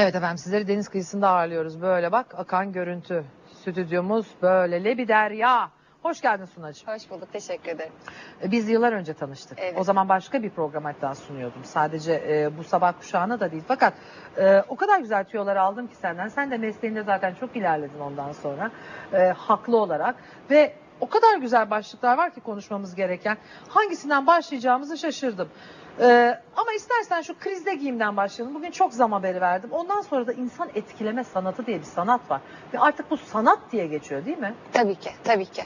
Evet efendim sizleri deniz kıyısında ağırlıyoruz. Böyle bak akan görüntü. Stüdyomuz böyle lebi derya. Hoş geldin Sunacığım. Hoş bulduk, teşekkür ederim. E, Biz yıllar önce tanıştık. Evet. O zaman başka bir program hatta sunuyordum. Sadece e, bu sabah kuşağına da değil. Fakat e, o kadar güzel tüyolar aldım ki senden. Sen de mesleğinde zaten çok ilerledin ondan sonra. E, haklı olarak. Ve o kadar güzel başlıklar var ki konuşmamız gereken. Hangisinden başlayacağımızı şaşırdım. E, ama istersen şu krizde giyimden başlayalım. Bugün çok zam haberi verdim. Ondan sonra da insan etkileme sanatı diye bir sanat var. Ve artık bu sanat diye geçiyor değil mi? Tabii ki, tabii ki.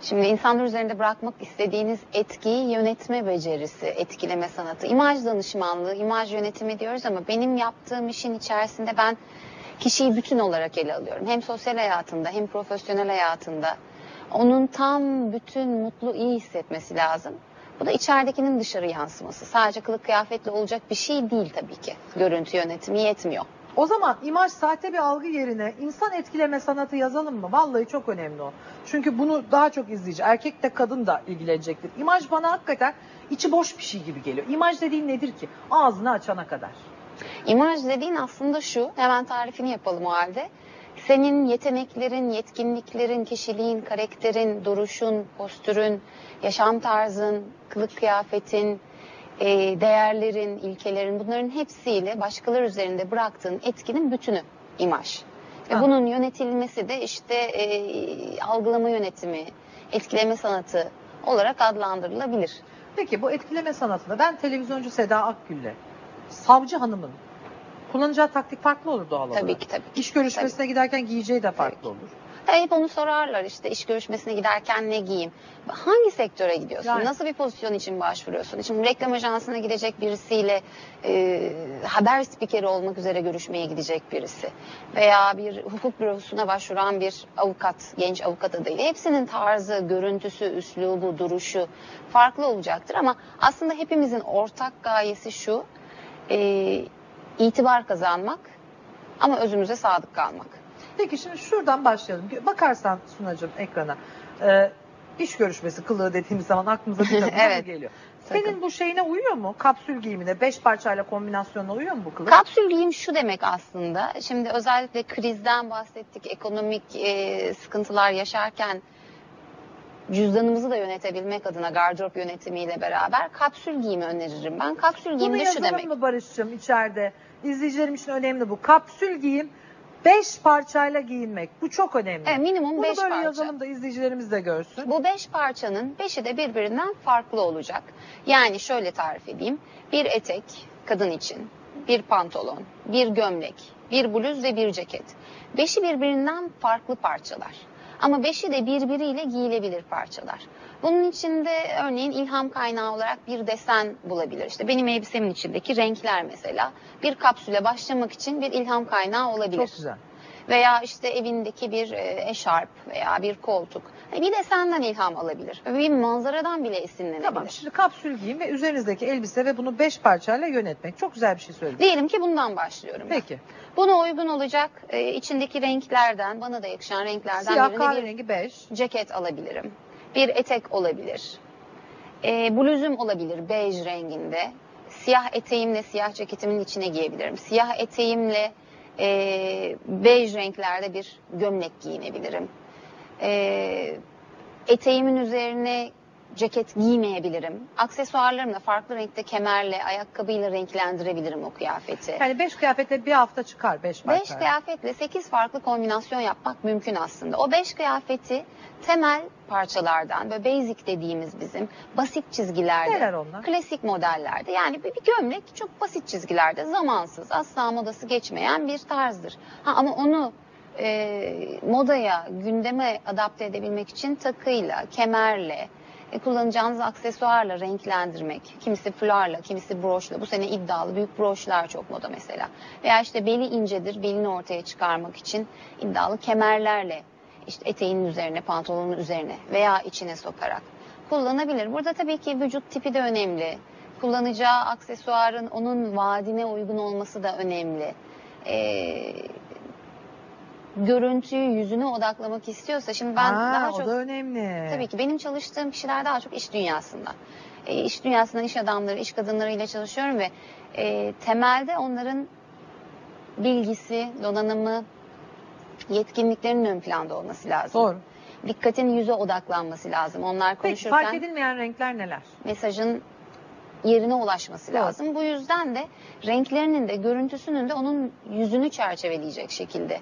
Şimdi insanlar üzerinde bırakmak istediğiniz etkiyi yönetme becerisi, etkileme sanatı, imaj danışmanlığı, imaj yönetimi diyoruz ama benim yaptığım işin içerisinde ben kişiyi bütün olarak ele alıyorum. Hem sosyal hayatında hem profesyonel hayatında. Onun tam bütün mutlu iyi hissetmesi lazım. Bu da içeridekinin dışarı yansıması. Sadece kılık kıyafetle olacak bir şey değil tabii ki. Görüntü yönetimi yetmiyor. O zaman imaj sahte bir algı yerine insan etkileme sanatı yazalım mı? Vallahi çok önemli o. Çünkü bunu daha çok izleyici, erkek de kadın da ilgilenecektir. İmaj bana hakikaten içi boş bir şey gibi geliyor. İmaj dediğin nedir ki? Ağzını açana kadar. İmaj dediğin aslında şu, hemen tarifini yapalım o halde. Senin yeteneklerin, yetkinliklerin, kişiliğin, karakterin, duruşun, postürün, yaşam tarzın, kılık kıyafetin, e, değerlerin, ilkelerin bunların hepsiyle başkaları üzerinde bıraktığın etkinin bütünü imaj. Ve bunun yönetilmesi de işte e, algılama yönetimi, etkileme sanatı olarak adlandırılabilir. Peki bu etkileme sanatında ben televizyoncu Seda Akgül'le savcı hanımın kullanacağı taktik farklı olur doğal olarak. Tabii ki tabii ki. İş görüşmesine giderken giyeceği de farklı olur. Hep onu sorarlar işte iş görüşmesine giderken ne giyeyim? Hangi sektöre gidiyorsun? Yani. Nasıl bir pozisyon için başvuruyorsun? Şimdi reklam ajansına gidecek birisiyle e, haber spikeri olmak üzere görüşmeye gidecek birisi. Veya bir hukuk bürosuna başvuran bir avukat, genç avukat adayı. Hepsinin tarzı, görüntüsü, üslubu, duruşu farklı olacaktır. Ama aslında hepimizin ortak gayesi şu. e, itibar kazanmak ama özümüze sadık kalmak. Peki şimdi şuradan başlayalım. Bakarsan Sunacığım ekrana. Ee, iş görüşmesi kılığı dediğimiz zaman aklımıza bir takım Evet. geliyor. Sakın. Senin bu şeyine uyuyor mu? Kapsül giyimine, beş parçayla kombinasyonuna uyuyor mu bu kılık? Kapsül giyim şu demek aslında. Şimdi özellikle krizden bahsettik, ekonomik e, sıkıntılar yaşarken cüzdanımızı da yönetebilmek adına gardırop yönetimiyle beraber kapsül giyimi öneririm ben. Kapsül Bunu giyim de şu yazalım demek. mı Barış'cığım içeride? İzleyicilerim için önemli bu. Kapsül giyim, beş parçayla giyinmek. Bu çok önemli. Evet, minimum Bunu 5 böyle parça. yazalım da izleyicilerimiz de görsün. Bu beş parçanın beşi de birbirinden farklı olacak. Yani şöyle tarif edeyim. Bir etek kadın için, bir pantolon, bir gömlek, bir bluz ve bir ceket. Beşi birbirinden farklı parçalar. Ama beşi de birbiriyle giyilebilir parçalar. Bunun içinde örneğin ilham kaynağı olarak bir desen bulabilir. İşte benim elbisemin içindeki renkler mesela bir kapsüle başlamak için bir ilham kaynağı olabilir Çok güzel. Veya işte evindeki bir e, eşarp veya bir koltuk. Hani Bir de senden ilham alabilir. Bir manzaradan bile esinlenebilir. Tamam şimdi kapsül giyim ve üzerinizdeki elbise ve bunu beş parçayla yönetmek. Çok güzel bir şey söyledin. Diyelim ki bundan başlıyorum. ben. Peki. Buna uygun olacak e, içindeki renklerden, bana da yakışan renklerden Siyah birine bir beş. ceket alabilirim. Bir etek olabilir. E, bluzum olabilir bej renginde. Siyah eteğimle siyah ceketimin içine giyebilirim. Siyah eteğimle e, bej renklerde bir gömlek giyinebilirim. E, eteğimin üzerine ceket giymeyebilirim. Aksesuarlarımla farklı renkte kemerle, ayakkabıyla renklendirebilirim o kıyafeti. Yani beş kıyafetle bir hafta çıkar beş parça. 5 kıyafetle 8 farklı kombinasyon yapmak mümkün aslında. O 5 kıyafeti temel parçalardan böyle basic dediğimiz bizim basit çizgilerde. Neler onlar? Klasik modellerde. Yani bir, bir gömlek çok basit çizgilerde zamansız asla modası geçmeyen bir tarzdır. Ha, ama onu e, modaya, gündeme adapte edebilmek için takıyla, kemerle, e, kullanacağınız aksesuarla renklendirmek. Kimisi fularla, kimisi broşla. Bu sene iddialı büyük broşlar çok moda mesela. Veya işte beli incedir, belini ortaya çıkarmak için iddialı kemerlerle işte eteğinin üzerine, pantolonun üzerine veya içine sokarak kullanabilir. Burada tabii ki vücut tipi de önemli. Kullanacağı aksesuarın onun vaadine uygun olması da önemli. Ee, görüntüyü yüzüne odaklamak istiyorsa şimdi ben Ha, daha o çok da önemli. Tabii ki benim çalıştığım kişiler daha çok iş dünyasında. E, iş dünyasından iş adamları, iş kadınlarıyla çalışıyorum ve e, temelde onların bilgisi, donanımı, yetkinliklerinin ön planda olması lazım. Doğru. Dikkatin yüze odaklanması lazım. Onlar Peki konuşurken fark edilmeyen renkler neler? mesajın yerine ulaşması Doğru. lazım. Bu yüzden de renklerinin de görüntüsünün de onun yüzünü çerçeveleyecek şekilde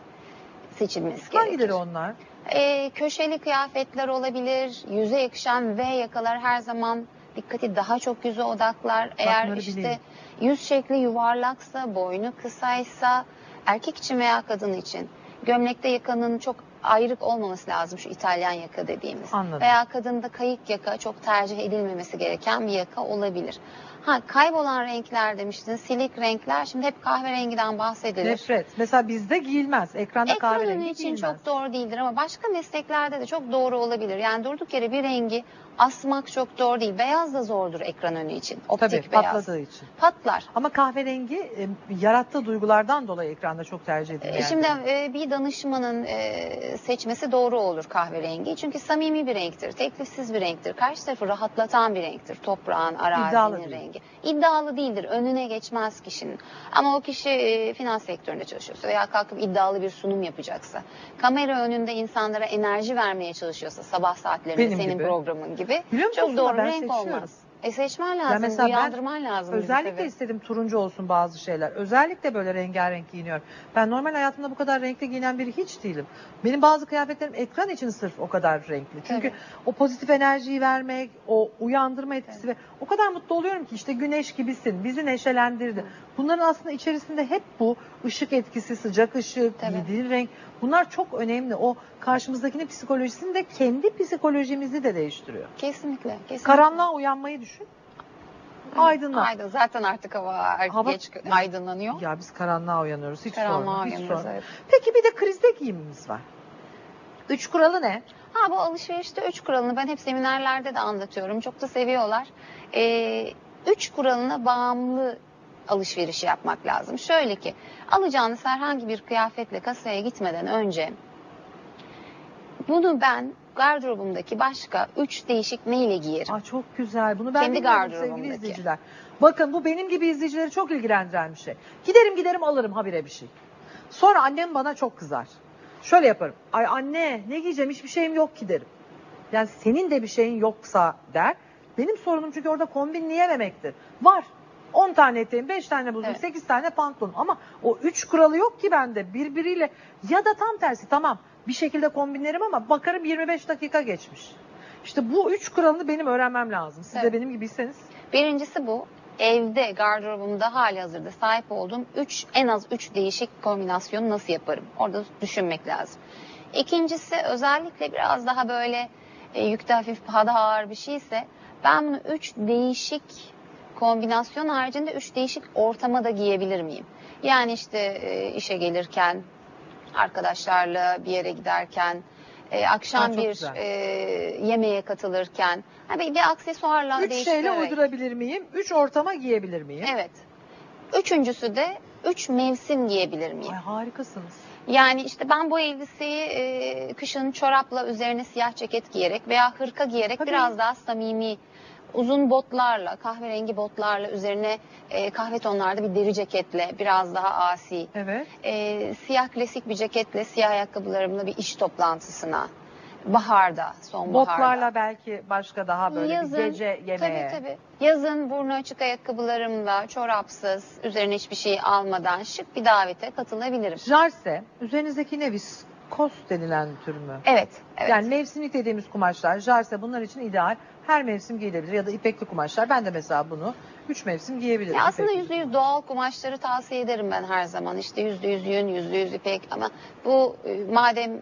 seçilmesi gerekir. Hangileri onlar? Ee, köşeli kıyafetler olabilir, yüze yakışan V yakalar her zaman dikkati daha çok yüze odaklar. Eğer işte bileyim. yüz şekli yuvarlaksa, boynu kısaysa, erkek için veya kadın için gömlekte yakanın çok ayrık olmaması lazım şu İtalyan yaka dediğimiz. Anladım. Veya kadında kayık yaka çok tercih edilmemesi gereken bir yaka olabilir. Ha kaybolan renkler demiştin, silik renkler. Şimdi hep kahverengiden bahsedilir. Nefret. Mesela bizde giyilmez. Ekranda Ekran kahverengi için giyilmez. çok doğru değildir ama başka mesleklerde de çok doğru olabilir. Yani durduk yere bir rengi asmak çok doğru değil. Beyaz da zordur ekran önü için. Optik Tabii beyaz. patladığı için. Patlar. Ama kahverengi e, yarattığı duygulardan dolayı ekranda çok tercih ediliyor. E, Şimdi e, bir danışmanın e, seçmesi doğru olur kahverengi. Çünkü samimi bir renktir, teklifsiz bir renktir. Karşı tarafı rahatlatan bir renktir. Toprağın, İddialı arazinin değil. rengi. İddialı değildir, önüne geçmez kişinin. Ama o kişi e, finans sektöründe çalışıyorsa veya kalkıp iddialı bir sunum yapacaksa, kamera önünde insanlara enerji vermeye çalışıyorsa sabah saatlerinde Benim senin gibi. programın gibi Biliyor musun çok doğru ben renk seçiyorum. olmaz. E seçmen lazım, mesela ben uyandırman lazım. bizi Özellikle tabii. istedim turuncu olsun bazı şeyler. Özellikle böyle rengarenk giyiniyorum. Ben normal hayatımda bu kadar renkli giyinen biri hiç değilim. Benim bazı kıyafetlerim ekran için sırf o kadar renkli. Çünkü Tabii. o pozitif enerjiyi vermek, o uyandırma etkisi ve o kadar mutlu oluyorum ki işte güneş gibisin, bizi neşelendirdi. Bunların aslında içerisinde hep bu ışık etkisi, sıcak ışık, Tabii. giydiğin renk bunlar çok önemli. O karşımızdakinin psikolojisini de kendi psikolojimizi de değiştiriyor. Kesinlikle, kesinlikle. Karanlığa uyanmayı düşün. Aydınlığa. Aydın. Zaten artık hava, Hava- geç aydınlanıyor. Ya biz karanlığa uyanıyoruz. Hiç Karanlığa sorma. Hiç uyanıyoruz, sorma. evet. Peki bir de krizde giyimimiz var. Üç kuralı ne? Ha bu alışverişte üç kuralını ben hep seminerlerde de anlatıyorum. Çok da seviyorlar. Ee, üç kuralına bağımlı alışveriş yapmak lazım. Şöyle ki alacağınız herhangi bir kıyafetle kasaya gitmeden önce bunu ben gardırobumdaki başka üç değişik neyle giyerim? Aa, çok güzel. Bunu ben Kendi sevgili gardırobumdaki. izleyiciler. Bakın bu benim gibi izleyicileri çok ilgilendiren bir şey. Giderim giderim alırım habire bir şey. Sonra annem bana çok kızar. Şöyle yaparım. Ay anne ne giyeceğim hiçbir şeyim yok ki derim. Yani senin de bir şeyin yoksa der. Benim sorunum çünkü orada kombinleyememektir. Var. 10 tane eteğim, 5 tane bluzum, Evet. 8 tane pantolon. Ama o 3 kuralı yok ki bende. Birbiriyle ya da tam tersi tamam bir şekilde kombinlerim ama bakarım 25 dakika geçmiş. İşte bu 3 kuralını benim öğrenmem lazım. Siz de Evet. benim gibiyseniz. Birincisi bu. Evde gardırobumda hali hazırda sahip olduğum 3 en az 3 değişik kombinasyonu nasıl yaparım? Orada düşünmek lazım. İkincisi özellikle biraz daha böyle e, yükte hafif pahada ağır bir şeyse ben bunu 3 değişik kombinasyon haricinde 3 değişik ortama da giyebilir miyim? Yani işte e, işe gelirken, arkadaşlarla bir yere giderken, e, akşam Ha, çok bir güzel. e, yemeğe katılırken, ha, bir, bir aksesuarla 3 şeyle değiştirerek. uydurabilir miyim? 3 ortama giyebilir miyim? Evet. Üçüncüsü de üç mevsim giyebilir miyim? Ay harikasınız. Yani işte ben bu elbiseyi e, kışın çorapla üzerine siyah ceket giyerek veya hırka giyerek Tabii. biraz daha samimi uzun botlarla, kahverengi botlarla üzerine e, kahve tonlarda bir deri ceketle biraz daha asi, Evet. e, siyah klasik bir ceketle, siyah ayakkabılarımla bir iş toplantısına, baharda, sonbaharda. Botlarla belki başka daha böyle Yazın, bir gece yemeğe. Tabii tabii. Yazın burnu açık ayakkabılarımla, çorapsız, üzerine hiçbir şey almadan şık bir davete katılabilirim. Jarse, üzerinizdeki ne viskos denilen tür mü? Evet, evet. Yani mevsimlik dediğimiz kumaşlar, jarse bunlar için ideal. Her mevsim giyilebilir ya da ipekli kumaşlar. Ben de mesela bunu 3 mevsim giyebilirim. Ya aslında yüzde yüz doğal kumaşları tavsiye ederim ben her zaman. İşte yüzde yüz yün, yüzde yüz ipek ama bu e, madem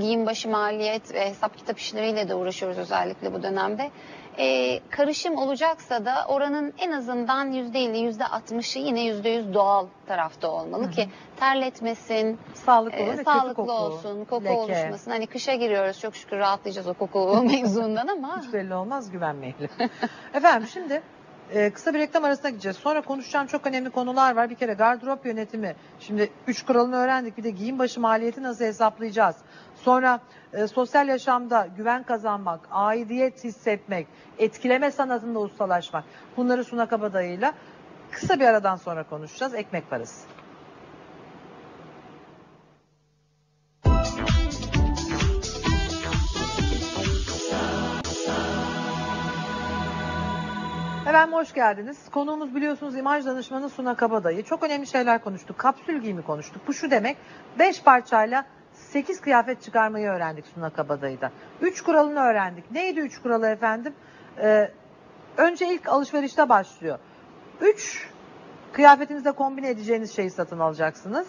giyim başı maliyet ve hesap kitap işleriyle de uğraşıyoruz özellikle bu dönemde. e, karışım olacaksa da oranın en azından yüzde elli, yüzde altmışı yine yüzde yüz doğal tarafta olmalı Hı hı. ki terletmesin, Sağlıklı, e, sağlıklı koku, olsun, koku leke. oluşmasın. Hani kışa giriyoruz çok şükür rahatlayacağız o koku mevzundan ama. Hiç belli olmaz güvenmeyelim. Efendim şimdi e, kısa bir reklam arasına gideceğiz. Sonra konuşacağım çok önemli konular var. Bir kere gardırop yönetimi. Şimdi 3 kuralını öğrendik. Bir de giyim başı maliyeti nasıl hesaplayacağız? Sonra e, sosyal yaşamda güven kazanmak, aidiyet hissetmek, etkileme sanatında ustalaşmak. Bunları Suna Kabadayı'yla kısa bir aradan sonra konuşacağız. Ekmek parası. Efendim hoş geldiniz. Konuğumuz biliyorsunuz imaj danışmanı Suna Kabadayı. Çok önemli şeyler konuştuk. Kapsül giyimi konuştuk. Bu şu demek 5 parçayla 8 kıyafet çıkarmayı öğrendik Suna Kabadayı'da. 3 kuralını öğrendik. Neydi 3 kuralı efendim? Ee, önce ilk alışverişte başlıyor. 3 kıyafetinizde kombine edeceğiniz şeyi satın alacaksınız.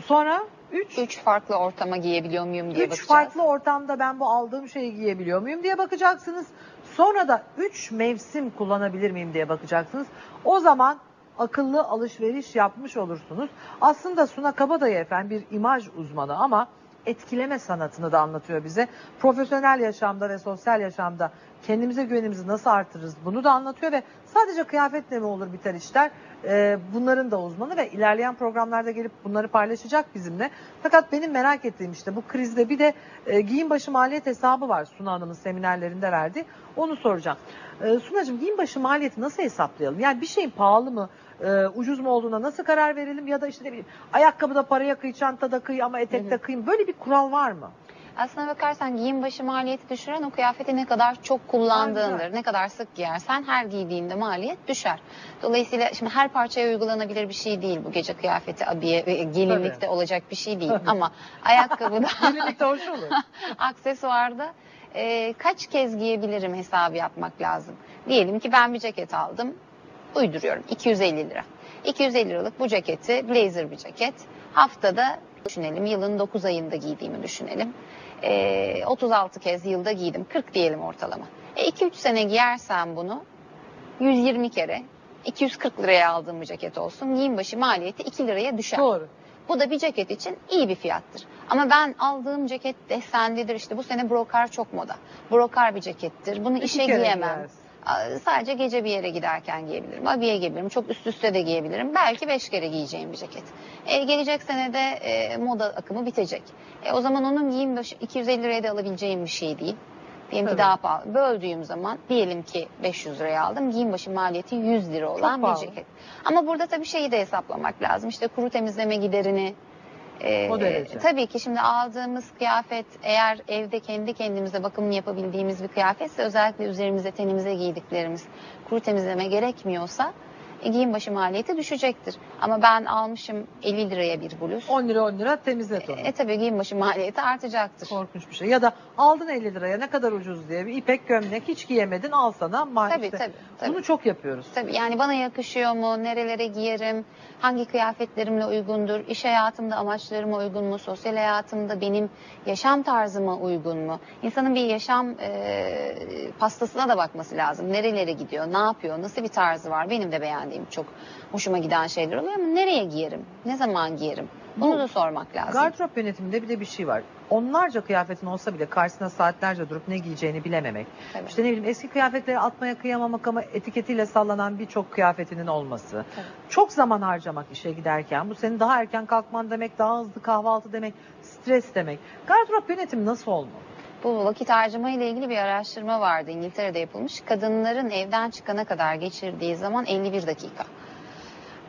Sonra 3 Üç farklı ortama giyebiliyor muyum diye Üç bakacağız. farklı ortamda ben bu aldığım şeyi giyebiliyor muyum diye bakacaksınız. Sonra da üç mevsim kullanabilir miyim diye bakacaksınız. O zaman akıllı alışveriş yapmış olursunuz. Aslında Suna Kabadayı efendim bir imaj uzmanı ama etkileme sanatını da anlatıyor bize. Profesyonel yaşamda ve sosyal yaşamda kendimize güvenimizi nasıl artırırız bunu da anlatıyor ve sadece kıyafetle mi olur biter işler Ee, bunların da uzmanı ve ilerleyen programlarda gelip bunları paylaşacak bizimle. Fakat benim merak ettiğim işte bu krizde bir de e, giyim başı maliyet hesabı var Suna Hanım'ın seminerlerinde verdiği. Onu soracağım. E, Sunacığım giyim başı maliyeti nasıl hesaplayalım? Yani bir şeyin pahalı mı, e, ucuz mu olduğuna nasıl karar verelim? Ya da işte ne bileyim ayakkabıda paraya kıy, çantada kıy ama etekte kıyım. Böyle bir kural var mı? Aslına bakarsan giyim başı maliyeti düşüren o kıyafeti ne kadar çok kullandığındır. Ne kadar sık giyersen her giydiğinde maliyet düşer. Dolayısıyla şimdi her parçaya uygulanabilir bir şey değil bu gece kıyafeti abiye e, gelinlikte olacak bir şey değil. Tabii. Ama ayakkabıda Gelinlikte hoş olur. aksesuarda e, kaç kez giyebilirim hesabı yapmak lazım. Diyelim ki ben bir ceket aldım. Uyduruyorum 250 lira. 250 liralık bu ceketi blazer bir ceket. Haftada düşünelim yılın 9 ayında giydiğimi düşünelim. E, 36 kez yılda giydim. 40 diyelim ortalama. E, 2-3 sene giyersem bunu 120 kere 240 liraya aldığım bir ceket olsun. Giyim başı maliyeti 2 liraya düşer. Doğru. Bu da bir ceket için iyi bir fiyattır. Ama ben aldığım ceket desenlidir işte bu sene brokar çok moda. Brokar bir cekettir. Bunu İki işe giyemem. giyersin. Sadece gece bir yere giderken giyebilirim. Abiye giyebilirim. Çok üst üste de giyebilirim. Belki beş kere giyeceğim bir ceket. E, gelecek senede e, moda akımı bitecek. E, o zaman onun giyim başı 250 liraya da alabileceğim bir şey değil. Diyelim ki daha pahalı. Böldüğüm zaman diyelim ki 500 liraya aldım. Giyim başı maliyeti 100 lira olan bir pahalı. ceket. Ama burada tabii şeyi de hesaplamak lazım. İşte kuru temizleme giderini. E, O derece. tabii ki şimdi aldığımız kıyafet eğer evde kendi kendimize bakımını yapabildiğimiz bir kıyafetse özellikle üzerimize tenimize giydiklerimiz kuru temizleme gerekmiyorsa e, giyim başı maliyeti düşecektir. Ama ben almışım 50 liraya bir bluz. 10 lira 10 lira temizlet onu. E tabii giyim başı maliyeti artacaktır. Korkunç bir şey. Ya da aldın 50 liraya ne kadar ucuz diye bir ipek gömlek hiç giyemedin al sana. Tabii, işte tabii, tabii. Bunu çok yapıyoruz. Tabii yani bana yakışıyor mu, nerelere giyerim, hangi kıyafetlerimle uygundur, iş hayatımda amaçlarıma uygun mu, sosyal hayatımda benim yaşam tarzıma uygun mu? İnsanın bir yaşam e, pastasına da bakması lazım. Nerelere gidiyor, ne yapıyor, nasıl bir tarzı var? Benim de beğendiğim çok hoşuma giden şeyler oluyor ama nereye giyerim, ne zaman giyerim? Bunu Bu da sormak lazım. Gardırop yönetiminde bir de bir şey var. Onlarca kıyafetin olsa bile karşısına saatlerce durup ne giyeceğini bilememek. Tabii. İşte ne bileyim eski kıyafetleri atmaya kıyamamak ama etiketiyle sallanan birçok kıyafetinin olması. Tabii. Çok zaman harcamak işe giderken bu senin daha erken kalkman demek, daha hızlı kahvaltı demek, stres demek. Gardırop yönetimi nasıl olmalı? Bu vakit harcama ile ilgili bir araştırma vardı. İngiltere'de yapılmış. Kadınların evden çıkana kadar geçirdiği zaman 51 dakika.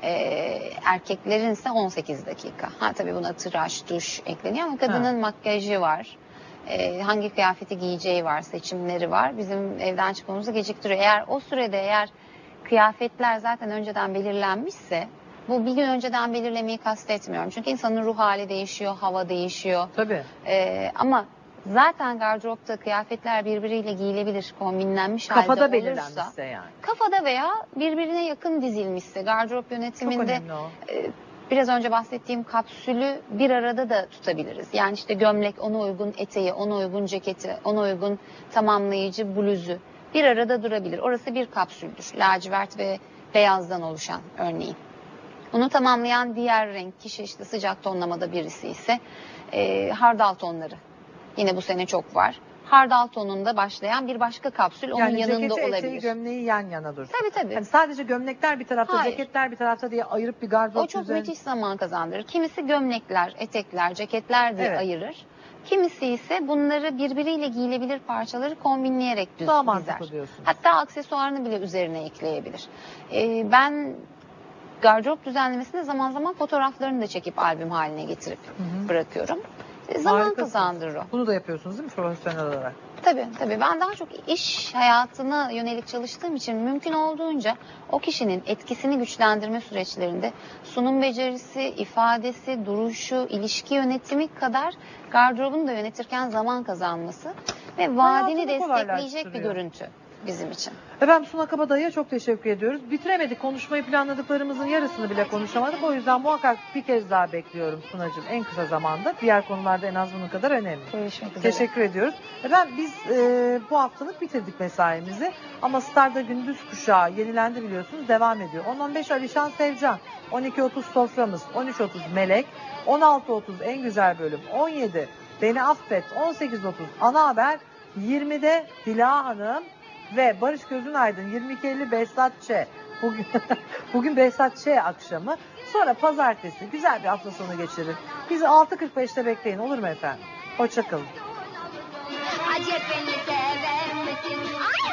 Ee, erkeklerin ise 18 dakika. Ha tabii buna tıraş, duş ekleniyor ama kadının makyajı var. Ee, hangi kıyafeti giyeceği var, seçimleri var. Bizim evden çıkmamızı geciktiriyor. Eğer o sürede eğer kıyafetler zaten önceden belirlenmişse bu bir gün önceden belirlemeyi kastetmiyorum. Çünkü insanın ruh hali değişiyor, hava değişiyor. Tabii. Ee, ama zaten gardıropta kıyafetler birbiriyle giyilebilir, kombinlenmiş Kafada halde belirlenmişse olursa. yani. Kafada veya birbirine yakın dizilmişse gardırop yönetiminde e, biraz önce bahsettiğim kapsülü bir arada da tutabiliriz. Yani işte gömlek, ona uygun eteği, ona uygun ceketi, ona uygun tamamlayıcı bluzu bir arada durabilir. Orası bir kapsüldür. Lacivert ve beyazdan oluşan örneğin. Onu tamamlayan diğer renk kişi işte sıcak tonlamada birisi ise e, hardal tonları. Yine bu sene çok var. Hardal tonunda başlayan bir başka kapsül onun Yani yanında ceketi, olabilir. gömleği yan yana dursun. Tabii tabii. Yani sadece gömlekler bir tarafta, Hayır. ceketler bir tarafta diye ayırıp bir gardırop O çok düzeni- müthiş zaman kazandırır. Kimisi gömlekler, etekler, ceketler diye Evet. ayırır. Kimisi ise bunları birbiriyle giyilebilir parçaları kombinleyerek düz Daha mantıklı. Hatta aksesuarını bile üzerine ekleyebilir. Ee, ben gardırop düzenlemesinde zaman zaman fotoğraflarını da çekip albüm haline getirip Hı hı. bırakıyorum. E, Zaman kazandırır o. Bunu da yapıyorsunuz değil mi profesyonel olarak? Tabii tabii. Ben daha çok iş hayatına yönelik çalıştığım için mümkün olduğunca o kişinin etkisini güçlendirme süreçlerinde sunum becerisi, ifadesi, duruşu, ilişki yönetimi kadar gardırobunu da yönetirken zaman kazanması ve vaadini Hayatını destekleyecek bir görüntü bizim için. Efendim Suna Kabadayı'ya çok teşekkür ediyoruz. Bitiremedik. Konuşmayı planladıklarımızın yarısını bile konuşamadık. O yüzden muhakkak bir kez daha bekliyorum Sunacığım en kısa zamanda. Diğer konularda en az bunun kadar önemli. Görüşmek üzere. Teşekkür ediyoruz. Efendim biz e, bu haftalık bitirdik mesaimizi. Ama Star'da gündüz kuşağı yenilendi biliyorsunuz devam ediyor. 10-15 Alişan Sevcan, 12.30 Soframız, 13.30 Melek, 16.30 En Güzel Bölüm, 17 Beni Affet, 18.30 Ana Haber, 20'de Dila Hanım ve Barış Gözün Aydın 22.50 Behzat Ç. Bugün, bugün Behzat Ç akşamı. Sonra pazartesi güzel bir hafta sonu geçirin. Bizi 6.45'te bekleyin olur mu efendim? Hoşçakalın. Acep beni sever